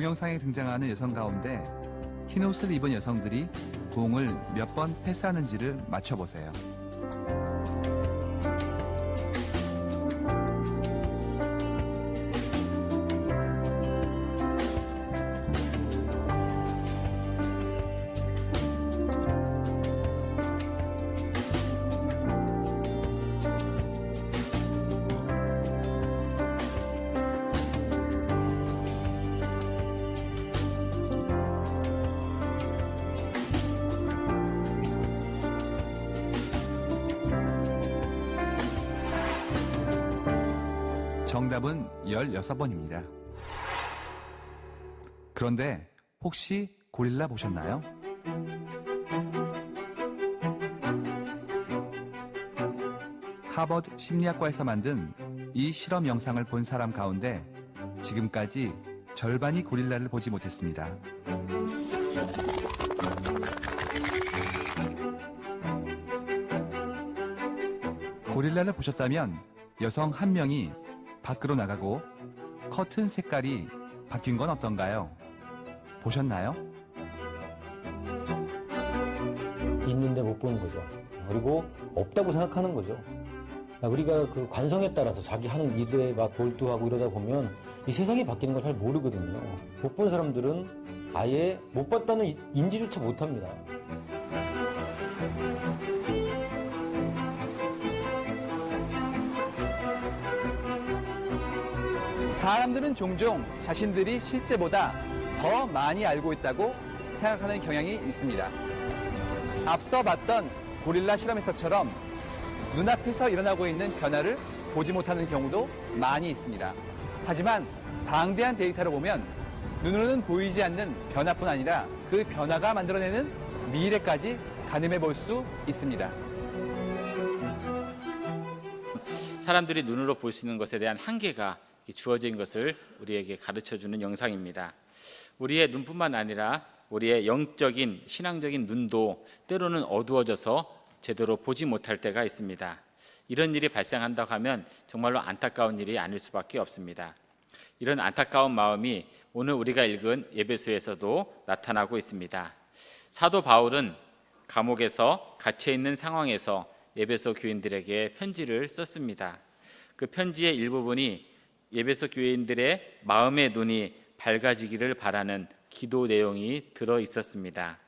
동영상에 등장하는 여성 가운데 흰 옷을 입은 여성들이 공을 몇 번 패스하는지를 맞춰보세요. 정답은 16번입니다. 그런데 혹시 고릴라 보셨나요? 하버드 심리학과에서 만든 이 실험 영상을 본 사람 가운데 지금까지 절반이 고릴라를 보지 못했습니다. 고릴라를 보셨다면 여성 한 명이 밖으로 나가고 커튼 색깔이 바뀐 건 어떤가요? 보셨나요? 있는데 못 보는 거죠. 그리고 없다고 생각하는 거죠. 그러니까 우리가 그 관성에 따라서 자기 하는 일에 막 몰두하고 이러다 보면 이 세상이 바뀌는 걸 잘 모르거든요. 못 본 사람들은 아예 못 봤다는 이- 인지조차 못 합니다. 사람들은 종종 자신들이 실제보다 더 많이 알고 있다고 생각하는 경향이 있습니다. 앞서 봤던 고릴라 실험에서처럼 눈앞에서 일어나고 있는 변화를 보지 못하는 경우도 많이 있습니다. 하지만 방대한 데이터를 보면 눈으로는 보이지 않는 변화뿐 아니라 그 변화가 만들어내는 미래까지 가늠해 볼 수 있습니다. 사람들이 눈으로 볼 수 있는 것에 대한 한계가 주어진 것을 우리에게 가르쳐 주는 영상입니다. 우리의 눈뿐만 아니라 우리의 영적인 신앙적인 눈도 때로는 어두워져서 제대로 보지 못할 때가 있습니다. 이런 일이 발생한다고 하면 정말로 안타까운 일이 아닐 수밖에 없습니다. 이런 안타까운 마음이 오늘 우리가 읽은 예배소에서도 나타나고 있습니다. 사도 바울은 감옥에서 갇혀 있는 상황에서 예배소 교인들에게 편지를 썼습니다. 그 편지의 일부분이 예배소 교인들의 마음의 눈이 밝아지기를 바라는 기도 내용이 들어 있었습니다.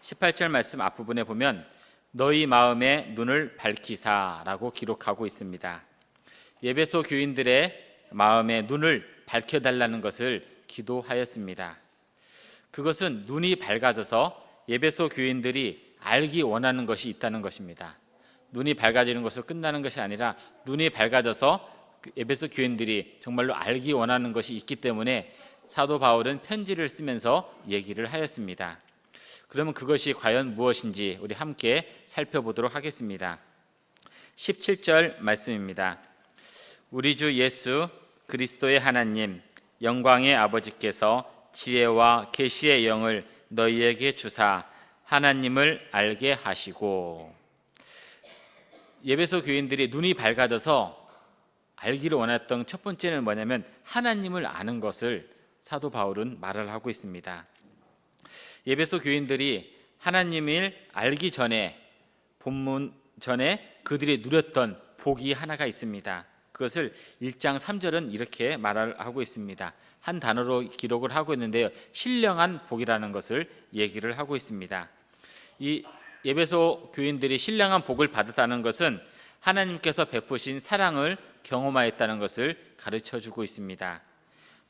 18절 말씀 앞부분에 보면 너희 마음의 눈을 밝히사라고 기록하고 있습니다. 예배소 교인들의 마음의 눈을 밝혀달라는 것을 기도하였습니다. 그것은 눈이 밝아져서 예배소 교인들이 알기 원하는 것이 있다는 것입니다. 눈이 밝아지는 것으로 끝나는 것이 아니라 눈이 밝아져서 그 에베소 교인들이 정말로 알기 원하는 것이 있기 때문에 사도 바울은 편지를 쓰면서 얘기를 하였습니다. 그러면 그것이 과연 무엇인지 우리 함께 살펴보도록 하겠습니다. 17절 말씀입니다. 우리 주 예수 그리스도의 하나님 영광의 아버지께서 지혜와 계시의 영을 너희에게 주사 하나님을 알게 하시고 예배소 교인들이 눈이 밝아져서 알기를 원했던 첫 번째는 뭐냐면 하나님을 아는 것을 사도 바울은 말을 하고 있습니다. 예배소 교인들이 하나님을 알기 전에 본문 전에 그들이 누렸던 복이 하나가 있습니다. 그것을 1장 3절은 이렇게 말을 하고 있습니다. 한 단어로 기록을 하고 있는데요. 신령한 복이라는 것을 얘기를 하고 있습니다. 이 예배소 교인들이 신령한 복을 받았다는 것은 하나님께서 베푸신 사랑을 경험하였다는 것을 가르쳐 주고 있습니다.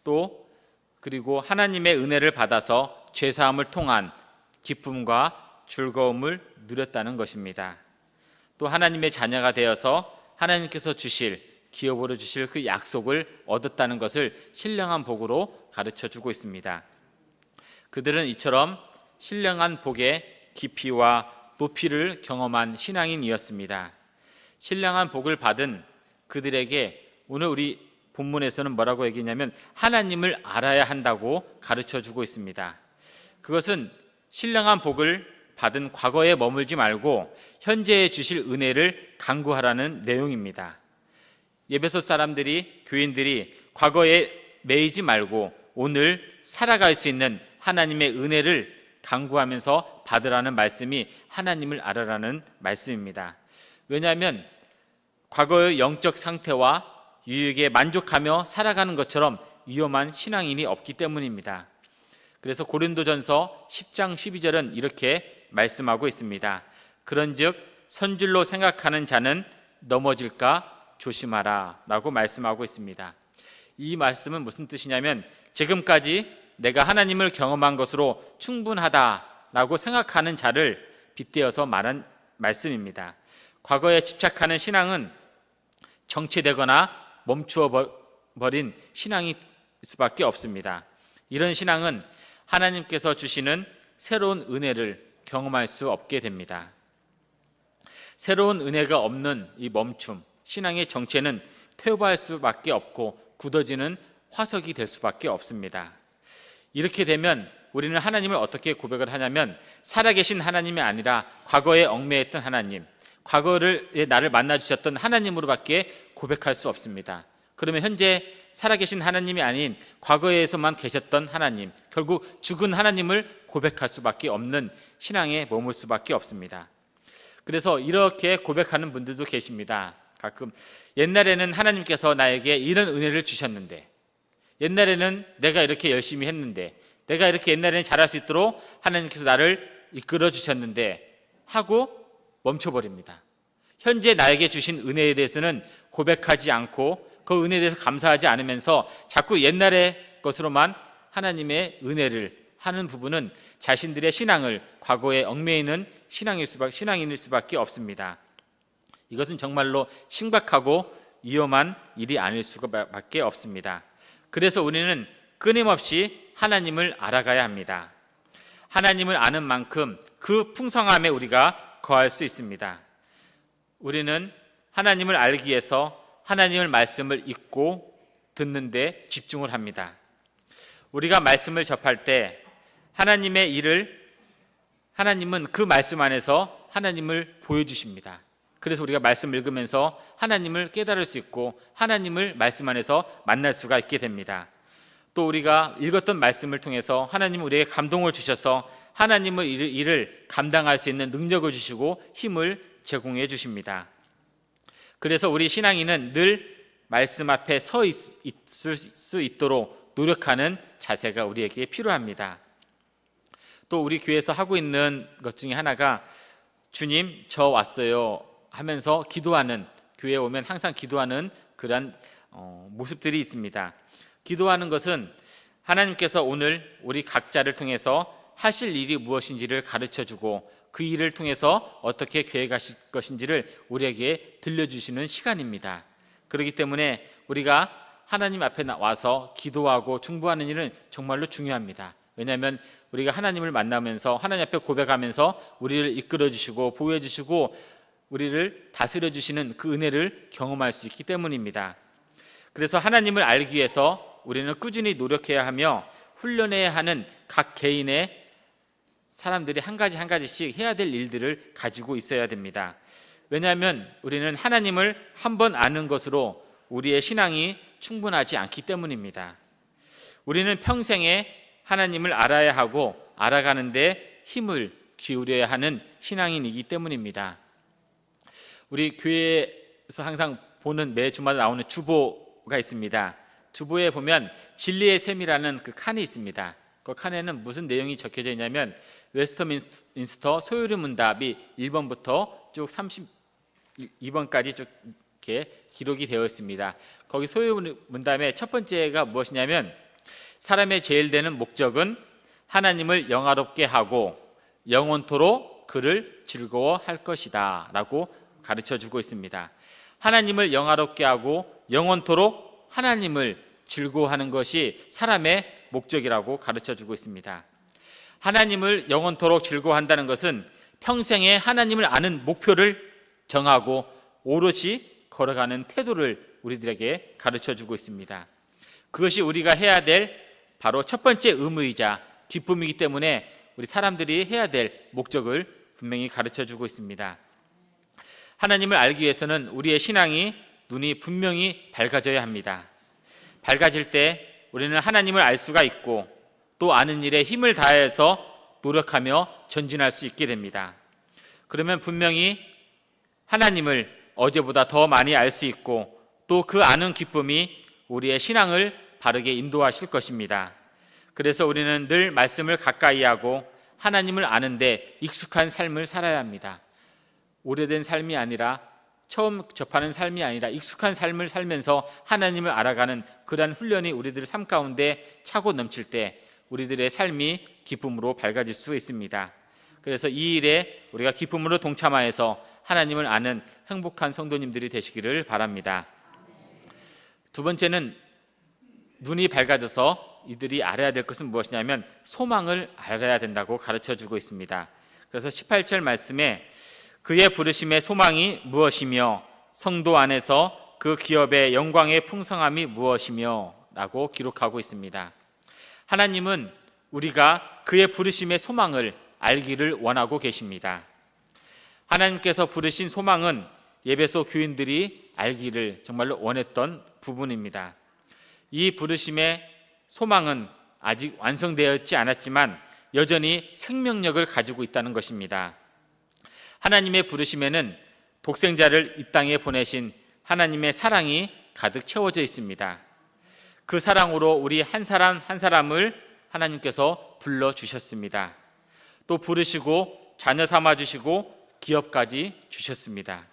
또 그리고 하나님의 은혜를 받아서 죄 사함을 통한 기쁨과 즐거움을 누렸다는 것입니다. 또 하나님의 자녀가 되어서 하나님께서 주실 기업으로 주실 그 약속을 얻었다는 것을 신령한 복으로 가르쳐 주고 있습니다. 그들은 이처럼 신령한 복의 깊이와 높이를 경험한 신앙인이었습니다. 신령한 복을 받은 그들에게 오늘 우리 본문에서는 뭐라고 얘기냐면 하나님을 알아야 한다고 가르쳐 주고 있습니다. 그것은 신령한 복을 받은 과거에 머물지 말고 현재에 주실 은혜를 강구하라는 내용입니다. 예배소 사람들이 교인들이 과거에 매이지 말고 오늘 살아갈 수 있는 하나님의 은혜를 강구하면서 받으라는 말씀이 하나님을 알아라는 말씀입니다. 왜냐하면 과거의 영적 상태와 유익에 만족하며 살아가는 것처럼 위험한 신앙인이 없기 때문입니다. 그래서 고린도전서 10장 12절은 이렇게 말씀하고 있습니다. 그런즉 선줄로 생각하는 자는 넘어질까 조심하라 라고 말씀하고 있습니다. 이 말씀은 무슨 뜻이냐면 지금까지 내가 하나님을 경험한 것으로 충분하다라고 생각하는 자를 빗대어서 말한 말씀입니다. 과거에 집착하는 신앙은 정체되거나 멈추어 버린 신앙이 수밖에 없습니다. 이런 신앙은 하나님께서 주시는 새로운 은혜를 경험할 수 없게 됩니다. 새로운 은혜가 없는 이 멈춤, 신앙의 정체는 퇴보할 수밖에 없고 굳어지는 화석이 될 수밖에 없습니다. 이렇게 되면 우리는 하나님을 어떻게 고백을 하냐면 살아계신 하나님이 아니라 과거에 얽매였던 하나님, 과거를 나를 만나 주셨던 하나님으로밖에 고백할 수 없습니다. 그러면 현재 살아계신 하나님이 아닌 과거에서만 계셨던 하나님, 결국 죽은 하나님을 고백할 수밖에 없는 신앙에 머물 수밖에 없습니다. 그래서 이렇게 고백하는 분들도 계십니다. 가끔 옛날에는 하나님께서 나에게 이런 은혜를 주셨는데 옛날에는 내가 이렇게 열심히 했는데 내가 이렇게 옛날에는 잘할 수 있도록 하나님께서 나를 이끌어 주셨는데 하고 멈춰버립니다. 현재 나에게 주신 은혜에 대해서는 고백하지 않고 그 은혜에 대해서 감사하지 않으면서 자꾸 옛날의 것으로만 하나님의 은혜를 하는 부분은 자신들의 신앙을 과거에 얽매이는 신앙일 수밖, 신앙인일 수밖에 없습니다. 이것은 정말로 심각하고 위험한 일이 아닐 수밖에 없습니다. 그래서 우리는 끊임없이 하나님을 알아가야 합니다. 하나님을 아는 만큼 그 풍성함에 우리가 거할 수 있습니다. 우리는 하나님을 알기 위해서 하나님의 말씀을 읽고 듣는데 집중을 합니다. 우리가 말씀을 접할 때 하나님의 일을 하나님은 그 말씀 안에서 하나님을 보여주십니다. 그래서 우리가 말씀 읽으면서 하나님을 깨달을 수 있고 하나님을 말씀 안에서 만날 수가 있게 됩니다. 또 우리가 읽었던 말씀을 통해서 하나님 우리에게 감동을 주셔서 하나님의 일을 감당할 수 있는 능력을 주시고 힘을 제공해 주십니다. 그래서 우리 신앙인은 늘 말씀 앞에 서 있을 수 있도록 노력하는 자세가 우리에게 필요합니다. 또 우리 교회에서 하고 있는 것 중에 하나가 주님 저 왔어요 하면서 기도하는 교회에 오면 항상 기도하는 그러한 어, 모습들이 있습니다. 기도하는 것은 하나님께서 오늘 우리 각자를 통해서 하실 일이 무엇인지를 가르쳐 주고 그 일을 통해서 어떻게 계획하실 것인지를 우리에게 들려주시는 시간입니다. 그렇기 때문에 우리가 하나님 앞에 와서 기도하고 중보하는 일은 정말로 중요합니다. 왜냐하면 우리가 하나님을 만나면서 하나님 앞에 고백하면서 우리를 이끌어 주시고 보호해 주시고 우리를 다스려 주시는 그 은혜를 경험할 수 있기 때문입니다. 그래서 하나님을 알기 위해서 우리는 꾸준히 노력해야 하며 훈련해야 하는 각 개인의 사람들이 한 가지 한 가지씩 해야 될 일들을 가지고 있어야 됩니다. 왜냐하면 우리는 하나님을 한 번 아는 것으로 우리의 신앙이 충분하지 않기 때문입니다. 우리는 평생에 하나님을 알아야 하고 알아가는데 힘을 기울여야 하는 신앙인이기 때문입니다. 우리 교회에서 항상 보는 매 주마다 나오는 주보가 있습니다. 주보에 보면 진리의 셈이라는 그 칸이 있습니다. 그 칸에는 무슨 내용이 적혀져 있냐면 웨스터민스터 소요리 문답이 1번부터 쭉 32번까지 쭉 이렇게 기록이 되어 있습니다. 거기 소요리 문답의 첫 번째가 무엇이냐면 사람의 제일 되는 목적은 하나님을 영화롭게 하고 영원토록 그를 즐거워할 것이다라고 가르쳐 주고 있습니다. 하나님을 영화롭게 하고 영원토록 하나님을 즐거워하는 것이 사람의 목적이라고 가르쳐 주고 있습니다. 하나님을 영원토록 즐거워한다는 것은 평생에 하나님을 아는 목표를 정하고 오롯이 걸어가는 태도를 우리들에게 가르쳐 주고 있습니다. 그것이 우리가 해야 될 바로 첫 번째 의무이자 기쁨이기 때문에 우리 사람들이 해야 될 목적을 분명히 가르쳐 주고 있습니다. 하나님을 알기 위해서는 우리의 신앙이 눈이 분명히 밝아져야 합니다. 밝아질 때 우리는 하나님을 알 수가 있고 또 아는 일에 힘을 다해서 노력하며 전진할 수 있게 됩니다. 그러면 분명히 하나님을 어제보다 더 많이 알 수 있고 또 그 아는 기쁨이 우리의 신앙을 바르게 인도하실 것입니다. 그래서 우리는 늘 말씀을 가까이 하고 하나님을 아는데 익숙한 삶을 살아야 합니다. 오래된 삶이 아니라 처음 접하는 삶이 아니라 익숙한 삶을 살면서 하나님을 알아가는 그러한 훈련이 우리들 삶 가운데 차고 넘칠 때 우리들의 삶이 기쁨으로 밝아질 수 있습니다. 그래서 이 일에 우리가 기쁨으로 동참하여서 하나님을 아는 행복한 성도님들이 되시기를 바랍니다. 두 번째는 눈이 밝아져서 이들이 알아야 될 것은 무엇이냐면 소망을 알아야 된다고 가르쳐 주고 있습니다. 그래서 18절 말씀에 그의 부르심의 소망이 무엇이며 성도 안에서 그 기업의 영광의 풍성함이 무엇이며 라고 기록하고 있습니다. 하나님은 우리가 그의 부르심의 소망을 알기를 원하고 계십니다. 하나님께서 부르신 소망은 예배소 교인들이 알기를 정말로 원했던 부분입니다. 이 부르심의 소망은 아직 완성되었지 않았지만 여전히 생명력을 가지고 있다는 것입니다. 하나님의 부르심에는 독생자를 이 땅에 보내신 하나님의 사랑이 가득 채워져 있습니다. 그 사랑으로 우리 한 사람 한 사람을 하나님께서 불러 주셨습니다. 또 부르시고 자녀 삼아 주시고 기업까지 주셨습니다.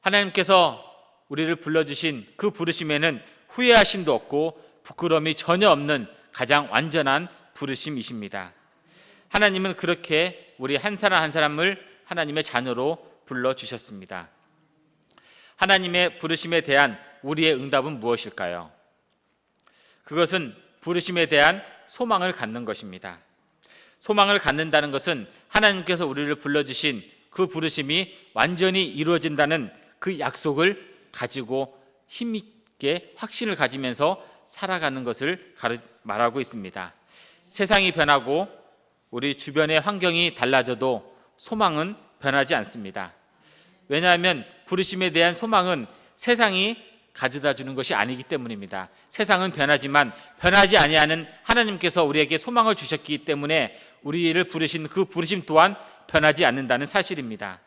하나님께서 우리를 불러 주신 그 부르심에는 후회하심도 없고 부끄러움이 전혀 없는 가장 완전한 부르심이십니다. 하나님은 그렇게 우리 한 사람 한 사람을 하나님의 자녀로 불러 주셨습니다. 하나님의 부르심에 대한 우리의 응답은 무엇일까요? 그것은 부르심에 대한 소망을 갖는 것입니다. 소망을 갖는다는 것은 하나님께서 우리를 불러주신 그 부르심이 완전히 이루어진다는 그 약속을 가지고 힘있게 확신을 가지면서 살아가는 것을 말하고 있습니다. 세상이 변하고 우리 주변의 환경이 달라져도 소망은 변하지 않습니다. 왜냐하면 부르심에 대한 소망은 세상이 가져다 주는 것이 아니기 때문입니다. 세상은 변하지만 변하지 아니하는 하나님께서 우리에게 소망을 주셨기 때문에 우리를 부르신 그 부르심 또한 변하지 않는다는 사실입니다.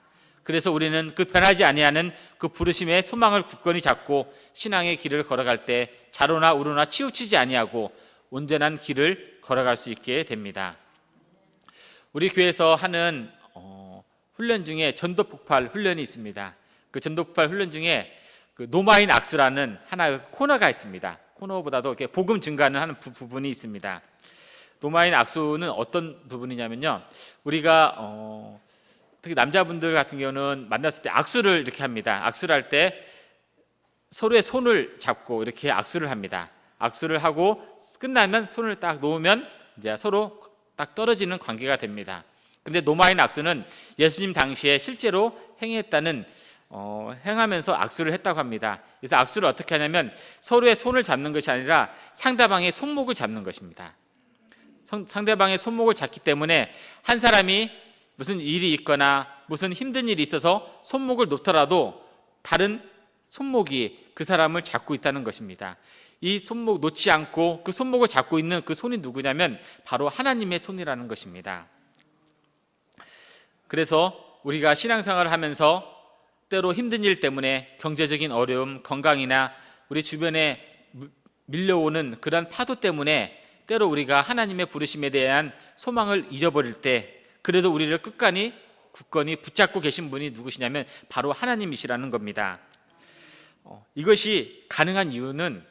그래서 우리는 그 변하지 아니하는 그 부르심의 소망을 굳건히 잡고 신앙의 길을 걸어갈 때 자로나 우로나 치우치지 아니하고 온전한 길을 걸어갈 수 있게 됩니다. 우리 교회에서 하는 어, 훈련 중에 전도 폭발 훈련이 있습니다. 그 전도 폭발 훈련 중에 그 노마인 악수라는 하나의 코너가 있습니다. 코너보다도 이렇게 복음 증가는 하는 부, 분이 있습니다. 노마인 악수는 어떤 부분이냐면요. 우리가 어, 특히 남자분들 같은 경우는 만났을 때 악수를 이렇게 합니다. 악수를 할 때 서로의 손을 잡고 이렇게 악수를 합니다. 악수를 하고 끝나면 손을 딱 놓으면 이제 서로 딱 떨어지는 관계가 됩니다. 근데 노마인 악수는 예수님 당시에 실제로 행했다는 어, 행하면서 악수를 했다고 합니다. 그래서 악수를 어떻게 하냐면 서로의 손을 잡는 것이 아니라 상대방의 손목을 잡는 것입니다. 성, 상대방의 손목을 잡기 때문에 한 사람이 무슨 일이 있거나 무슨 힘든 일이 있어서 손목을 놓더라도 다른 손목이 그 사람을 잡고 있다는 것입니다. 이 손목 놓지 않고 그 손목을 잡고 있는 그 손이 누구냐면 바로 하나님의 손이라는 것입니다. 그래서 우리가 신앙생활을 하면서 때로 힘든 일 때문에 경제적인 어려움, 건강이나 우리 주변에 밀려오는 그런 파도 때문에 때로 우리가 하나님의 부르심에 대한 소망을 잊어버릴 때 그래도 우리를 끝까지 굳건히 붙잡고 계신 분이 누구시냐면 바로 하나님이시라는 겁니다. 어, 이것이 가능한 이유는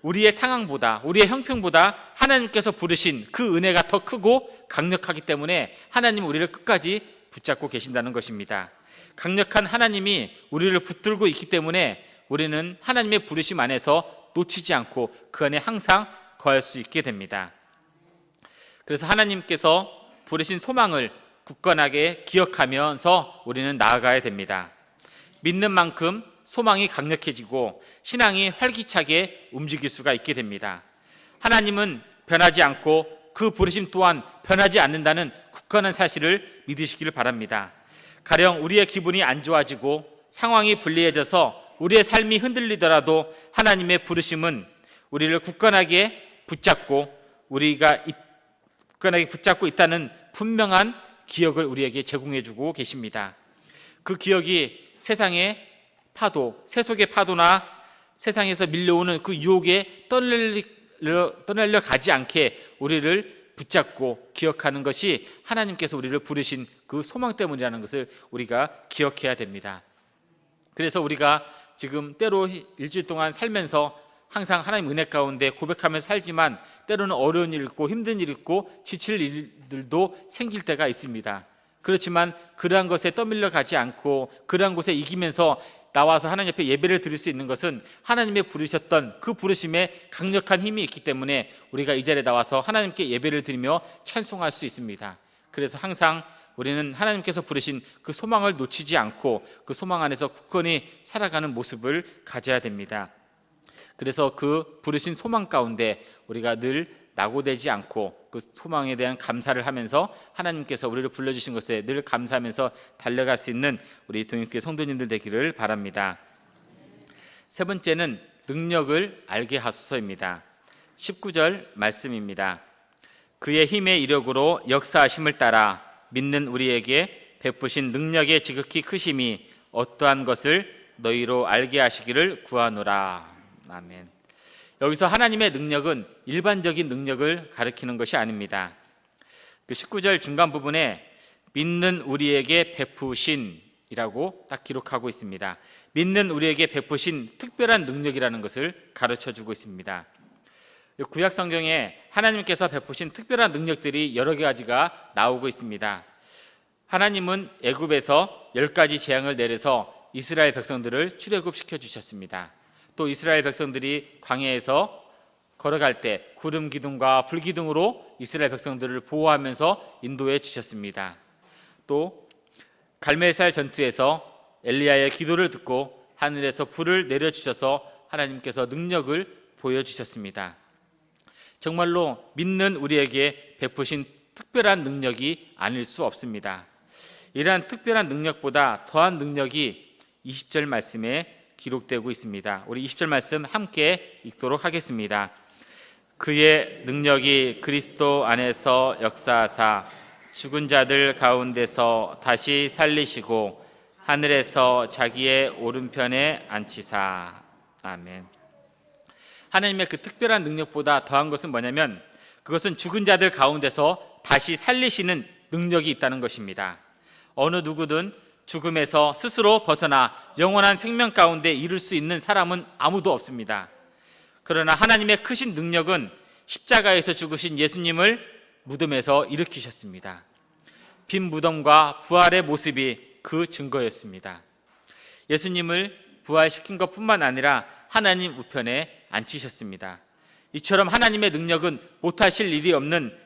우리의 상황보다 우리의 형편보다 하나님께서 부르신 그 은혜가 더 크고 강력하기 때문에 하나님 우리를 끝까지 붙잡고 계신다는 것입니다. 강력한 하나님이 우리를 붙들고 있기 때문에 우리는 하나님의 부르심 안에서 놓치지 않고 그 안에 항상 거할 수 있게 됩니다. 그래서 하나님께서 부르신 소망을 굳건하게 기억하면서 우리는 나아가야 됩니다. 믿는 만큼 소망이 강력해지고 신앙이 활기차게 움직일 수가 있게 됩니다. 하나님은 변하지 않고 그 부르심 또한 변하지 않는다는 굳건한 사실을 믿으시기를 바랍니다. 가령 우리의 기분이 안 좋아지고 상황이 불리해져서 우리의 삶이 흔들리더라도 하나님의 부르심은 우리를 굳건하게 붙잡고 우리가 굳건하게 붙잡고 있다는 분명한 기억을 우리에게 제공해 주고 계십니다. 그 기억이 세상의 파도, 세속의 파도나 세상에서 밀려오는 그 유혹에 떠날려, 떠날려 가지 않게 우리를 붙잡고 기억하는 것이 하나님께서 우리를 부르신 그 소망 때문이라는 것을 우리가 기억해야 됩니다. 그래서 우리가 지금 때로 일주일 동안 살면서 항상 하나님 은혜 가운데 고백하면서 살지만 때로는 어려운 일 있고 힘든 일 있고 지칠 일들도 생길 때가 있습니다. 그렇지만 그러한 것에 떠밀려 가지 않고 그러한 곳에 이기면서 나와서 하나님 앞에 예배를 드릴 수 있는 것은 하나님의 부르셨던 그 부르심에 강력한 힘이 있기 때문에 우리가 이 자리에 나와서 하나님께 예배를 드리며 찬송할 수 있습니다. 그래서 항상 우리는 하나님께서 부르신 그 소망을 놓치지 않고 그 소망 안에서 굳건히 살아가는 모습을 가져야 됩니다. 그래서 그 부르신 소망 가운데 우리가 늘 낙오되지 않고 그 소망에 대한 감사를 하면서 하나님께서 우리를 불러주신 것에 늘 감사하면서 달려갈 수 있는 우리 동역교 성도님들 되기를 바랍니다. 세 번째는 능력을 알게 하소서입니다. 19절 말씀입니다. 그의 힘의 이력으로 역사하심을 따라 믿는 우리에게 베푸신 능력의 지극히 크심이 어떠한 것을 너희로 알게 하시기를 구하노라. 아멘. 여기서 하나님의 능력은 일반적인 능력을 가리키는 것이 아닙니다. 그 19절 중간 부분에 믿는 우리에게 베푸신이라고 딱 기록하고 있습니다. 믿는 우리에게 베푸신 특별한 능력이라는 것을 가르쳐 주고 있습니다. 구약 성경에 하나님께서 베푸신 특별한 능력들이 여러 가지가 나오고 있습니다. 하나님은 애굽에서 열 가지 재앙을 내려서 이스라엘 백성들을 출애굽시켜 주셨습니다. 또 이스라엘 백성들이 광야에서 걸어갈 때 구름 기둥과 불 기둥으로 이스라엘 백성들을 보호하면서 인도해 주셨습니다. 또 갈멜살 전투에서 엘리야의 기도를 듣고 하늘에서 불을 내려 주셔서 하나님께서 능력을 보여 주셨습니다. 정말로 믿는 우리에게 베푸신 특별한 능력이 아닐 수 없습니다. 이러한 특별한 능력보다 더한 능력이 20절 말씀에 기록되고 있습니다. 우리 20절 말씀 함께 읽도록 하겠습니다. 그의 능력이 그리스도 안에서 역사하사 죽은 자들 가운데서 다시 살리시고 하늘에서 자기의 오른편에 앉히사. 아멘. 하나님의 그 특별한 능력보다 더한 것은 뭐냐면 그것은 죽은 자들 가운데서 다시 살리시는 능력이 있다는 것입니다. 어느 누구든 죽음에서 스스로 벗어나 영원한 생명 가운데 이룰 수 있는 사람은 아무도 없습니다. 그러나 하나님의 크신 능력은 십자가에서 죽으신 예수님을 무덤에서 일으키셨습니다. 빈 무덤과 부활의 모습이 그 증거였습니다. 예수님을 부활시킨 것 뿐만 아니라 하나님 우편에 앉히셨습니다. 이처럼 하나님의 능력은 못하실 일이 없는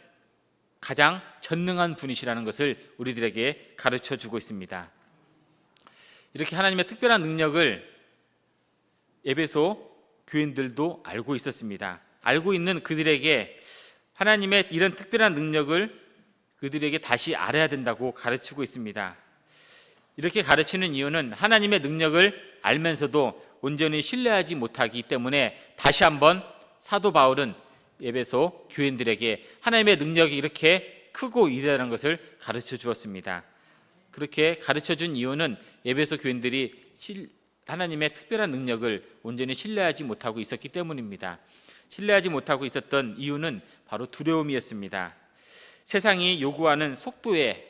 가장 전능한 분이시라는 것을 우리들에게 가르쳐 주고 있습니다. 이렇게 하나님의 특별한 능력을 에베소 교인들도 알고 있었습니다. 알고 있는 그들에게 하나님의 이런 특별한 능력을 그들에게 다시 알아야 된다고 가르치고 있습니다. 이렇게 가르치는 이유는 하나님의 능력을 알면서도 온전히 신뢰하지 못하기 때문에 다시 한번 사도 바울은 에베소 교인들에게 하나님의 능력이 이렇게 크고 이르다는 것을 가르쳐 주었습니다. 그렇게 가르쳐 준 이유는 에베소 교인들이 하나님의 특별한 능력을 온전히 신뢰하지 못하고 있었기 때문입니다. 신뢰하지 못하고 있었던 이유는 바로 두려움이었습니다. 세상이 요구하는 속도에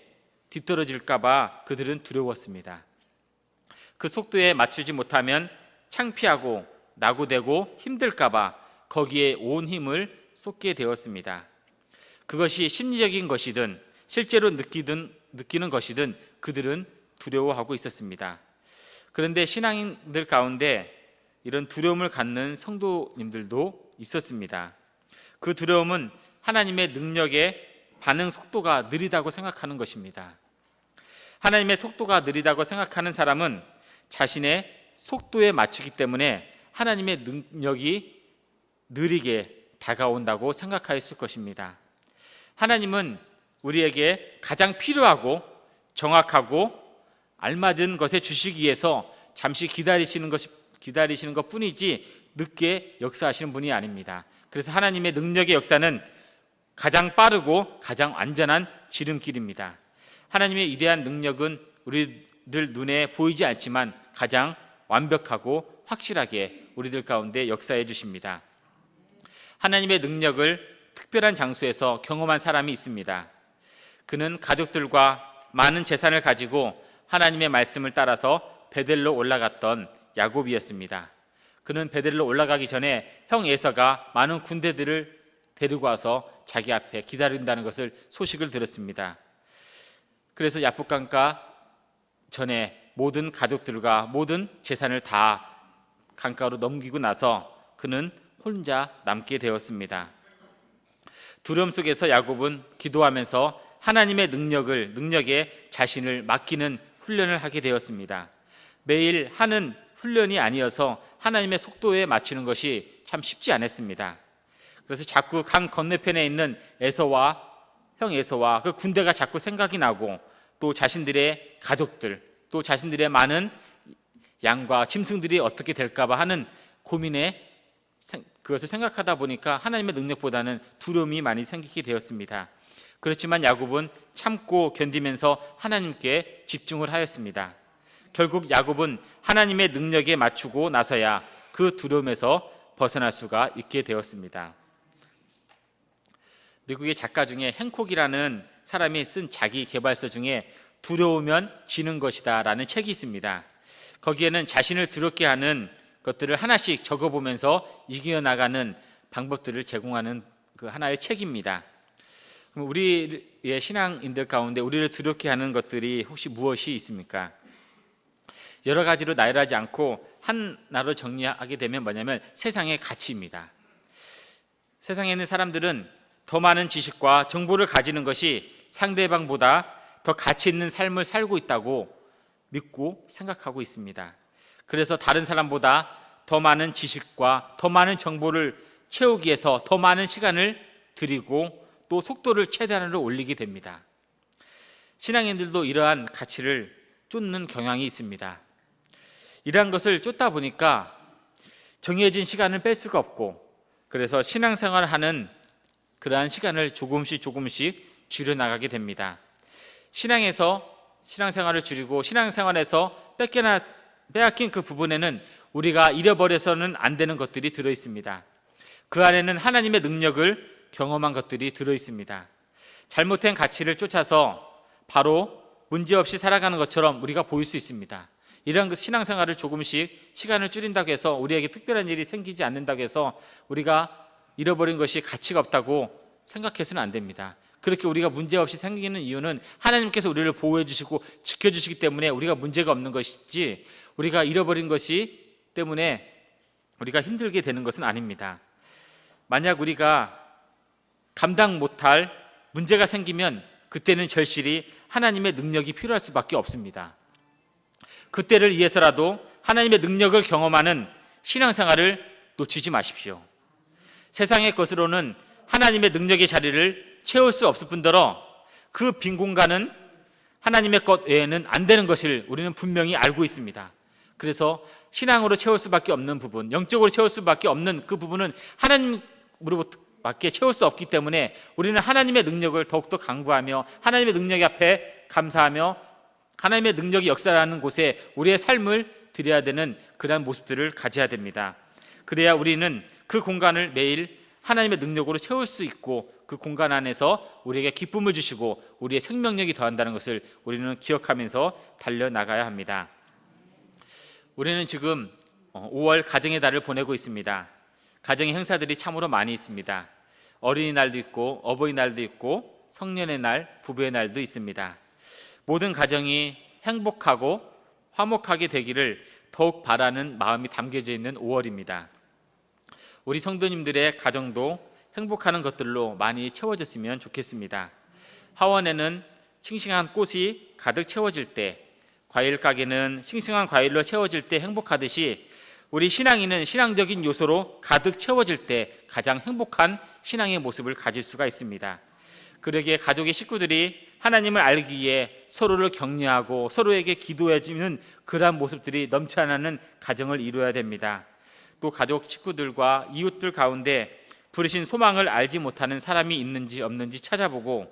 뒤떨어질까봐 그들은 두려웠습니다. 그 속도에 맞추지 못하면 창피하고 낙오되고 힘들까봐 거기에 온 힘을 쏟게 되었습니다. 그것이 심리적인 것이든 실제로 느끼든 느끼는 것이든 그들은 두려워하고 있었습니다. 그런데 신앙인들 가운데 이런 두려움을 갖는 성도님들도 있었습니다. 그 두려움은 하나님의 능력의 반응 속도가 느리다고 생각하는 것입니다. 하나님의 속도가 느리다고 생각하는 사람은 자신의 속도에 맞추기 때문에 하나님의 능력이 느리게 다가온다고 생각하였을 것입니다. 하나님은 우리에게 가장 필요하고 정확하고 알맞은 것에 주시기 위해서 잠시 기다리시는 것 기다리시는 것 뿐이지 늦게 역사하시는 분이 아닙니다. 그래서 하나님의 능력의 역사는 가장 빠르고 가장 안전한 지름길입니다. 하나님의 위대한 능력은 우리들 눈에 보이지 않지만 가장 완벽하고 확실하게 우리들 가운데 역사해 주십니다. 하나님의 능력을 특별한 장소에서 경험한 사람이 있습니다. 그는 가족들과 많은 재산을 가지고 하나님의 말씀을 따라서 베델로 올라갔던 야곱이었습니다. 그는 베델로 올라가기 전에 형 에서가 많은 군대들을 데리고 와서 자기 앞에 기다린다는 것을 소식을 들었습니다. 그래서 야복강가 전에 모든 가족들과 모든 재산을 다 강가로 넘기고 나서 그는 혼자 남게 되었습니다. 두려움 속에서 야곱은 기도하면서 하나님의 능력을 능력에 자신을 맡기는 훈련을 하게 되었습니다. 매일 하는 훈련이 아니어서 하나님의 속도에 맞추는 것이 참 쉽지 않았습니다. 그래서 자꾸 강 건너편에 있는 에서와 형 에서와 그 군대가 자꾸 생각이 나고 또 자신들의 가족들 또 자신들의 많은 양과 짐승들이 어떻게 될까봐 하는 고민에 생- 그것을 생각하다 보니까 하나님의 능력보다는 두려움이 많이 생기게 되었습니다. 그렇지만 야곱은 참고 견디면서 하나님께 집중을 하였습니다. 결국 야곱은 하나님의 능력에 맞추고 나서야 그 두려움에서 벗어날 수가 있게 되었습니다. 미국의 작가 중에 행콕이라는 사람이 쓴 자기 개발서 중에 두려우면 지는 것이다 라는 책이 있습니다. 거기에는 자신을 두렵게 하는 것들을 하나씩 적어보면서 이겨나가는 방법들을 제공하는 그 하나의 책입니다. 우리의 신앙인들 가운데 우리를 두렵게 하는 것들이 혹시 무엇이 있습니까? 여러 가지로 나열하지 않고 하나로 정리하게 되면 뭐냐면 세상의 가치입니다. 세상에 있는 사람들은 더 많은 지식과 정보를 가지는 것이 상대방보다 더 가치 있는 삶을 살고 있다고 믿고 생각하고 있습니다. 그래서 다른 사람보다 더 많은 지식과 더 많은 정보를 채우기 위해서 더 많은 시간을 들이고 또 속도를 최대한으로 올리게 됩니다. 신앙인들도 이러한 가치를 쫓는 경향이 있습니다. 이러한 것을 쫓다 보니까 정해진 시간을 뺄 수가 없고 그래서 신앙생활을 하는 그러한 시간을 조금씩 조금씩 줄여나가게 됩니다. 신앙에서 신앙생활을 줄이고 신앙생활에서 뺏겨나 빼앗긴 그 부분에는 우리가 잃어버려서는 안 되는 것들이 들어 있습니다. 그 안에는 하나님의 능력을 경험한 것들이 들어 있습니다. 잘못된 가치를 쫓아서 바로 문제없이 살아가는 것처럼 우리가 보일 수 있습니다. 이런 그 신앙생활을 조금씩 시간을 줄인다고 해서 우리에게 특별한 일이 생기지 않는다고 해서 우리가 잃어버린 것이 가치가 없다고 생각해서는 안 됩니다. 그렇게 우리가 문제 없이 생기는 이유는 하나님께서 우리를 보호해 주시고 지켜 주시기 때문에 우리가 문제가 없는 것이지 우리가 잃어버린 것이 때문에 우리가 힘들게 되는 것은 아닙니다. 만약 우리가 감당 못할 문제가 생기면 그때는 절실히 하나님의 능력이 필요할 수밖에 없습니다. 그때를 위해서라도 하나님의 능력을 경험하는 신앙생활을 놓치지 마십시오. 세상의 것으로는 하나님의 능력의 자리를 채울 수 없을 뿐더러 그 빈 공간은 하나님의 것 외에는 안 되는 것을 우리는 분명히 알고 있습니다. 그래서 신앙으로 채울 수밖에 없는 부분, 영적으로 채울 수밖에 없는 그 부분은 하나님으로부터 밖에 채울 수 없기 때문에 우리는 하나님의 능력을 더욱더 강구하며 하나님의 능력 앞에 감사하며 하나님의 능력이 역사하는 곳에 우리의 삶을 드려야 되는 그러한 모습들을 가져야 됩니다. 그래야 우리는 그 공간을 매일 하나님의 능력으로 채울 수 있고 그 공간 안에서 우리에게 기쁨을 주시고 우리의 생명력이 더한다는 것을 우리는 기억하면서 달려나가야 합니다. 우리는 지금 5월 가정의 달을 보내고 있습니다. 가정의 행사들이 참으로 많이 있습니다. 어린이날도 있고 어버이날도 있고 성년의 날, 부부의 날도 있습니다. 모든 가정이 행복하고 화목하게 되기를 더욱 바라는 마음이 담겨져 있는 5월입니다. 우리 성도님들의 가정도 행복하는 것들로 많이 채워졌으면 좋겠습니다. 하원에는 싱싱한 꽃이 가득 채워질 때, 과일 가게는 싱싱한 과일로 채워질 때 행복하듯이 우리 신앙인은 신앙적인 요소로 가득 채워질 때 가장 행복한 신앙의 모습을 가질 수가 있습니다. 그러기에 가족의 식구들이 하나님을 알기 위해 서로를 격려하고 서로에게 기도해 주는 그러한 모습들이 넘쳐나는 가정을 이루어야 됩니다. 또 가족 식구들과 이웃들 가운데 부르신 소망을 알지 못하는 사람이 있는지 없는지 찾아보고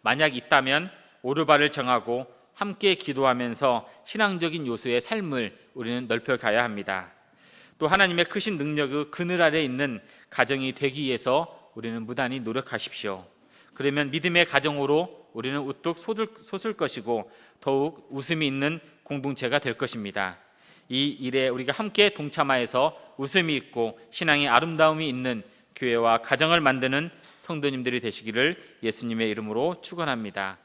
만약 있다면 오르바를 정하고 함께 기도하면서 신앙적인 요소의 삶을 우리는 넓혀가야 합니다. 또 하나님의 크신 능력의 그늘 아래 있는 가정이 되기 위해서 우리는 무단히 노력하십시오. 그러면 믿음의 가정으로 우리는 우뚝 솟을, 것이고 더욱 웃음이 있는 공동체가 될 것입니다. 이 일에 우리가 함께 동참하여서 웃음이 있고 신앙의 아름다움이 있는 교회와 가정을 만드는 성도님들이 되시기를 예수님의 이름으로 축원합니다.